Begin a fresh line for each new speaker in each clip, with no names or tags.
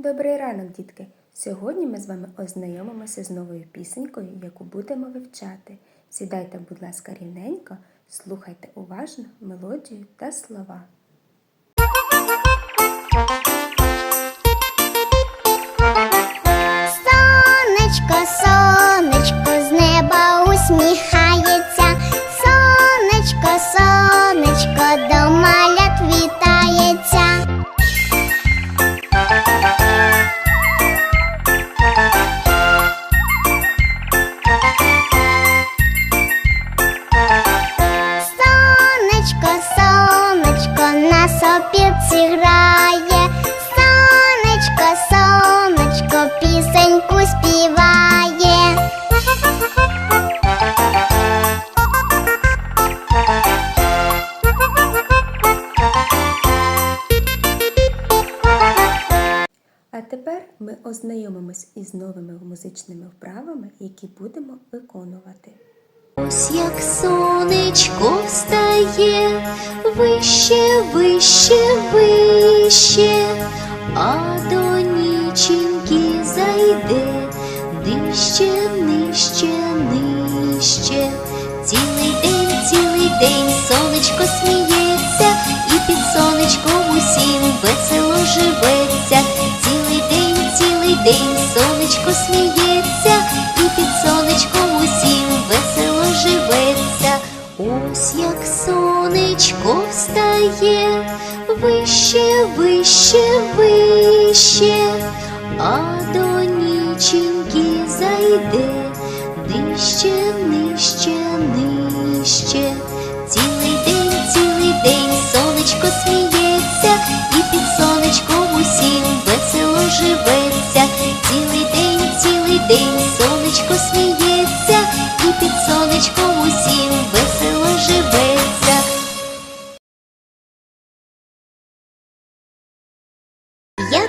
Добрий ранок, дітки! Сьогодні ми з вами ознайомимося з новою пісенькою, яку будемо вивчати. Сідайте, будь ласка, рівненько, слухайте уважно мелодію та слова.
Сонечко, сонечко, з неба усміхається. Сонечко, сонечко, грає. Сонечко, сонечко, пісеньку співає.
А тепер ми ознайомимось із новими музичними вправами, які будемо виконувати.
Ось як сонечко встає, вище, вище, вище, а до ніченьки зайде, нижче, нижче, нижче. Цілий день, цілий день сонечко сміється, і під сонечком усім весело живеться. Цілий день, цілий день сонечко сміється, Ось як сонечко встає, вище, вище, вище, а до ніченьки зайде, нижче, нижче, нижче.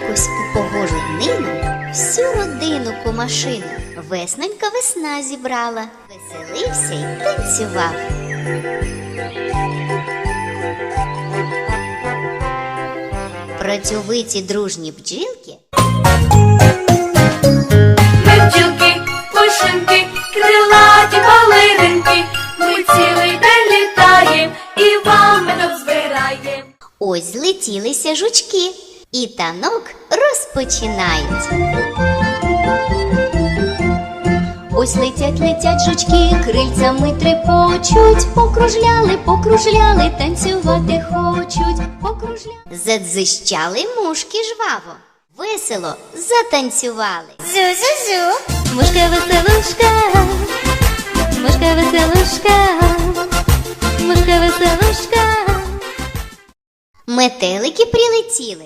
Якось у погожу днину всю родину кумашину веснонька весна зібрала, веселився й танцював. Працьовиті дружні бджілки
Ми бджілки, пушинки, крилаті балеринки, ми цілий день літаєм і вам медок збираєм.
ось злетілися жучки, і танок розпочинають. Ось летять, летять жучки, крильцями трепочуть, покружляли, покружляли, танцювати хочуть, покружляли. Задзищали мушки жваво, весело затанцювали.
Зу-зу-зу.
Мушка веселушка, мушка веселушка, мушка веселушка. Метелики прилетіли.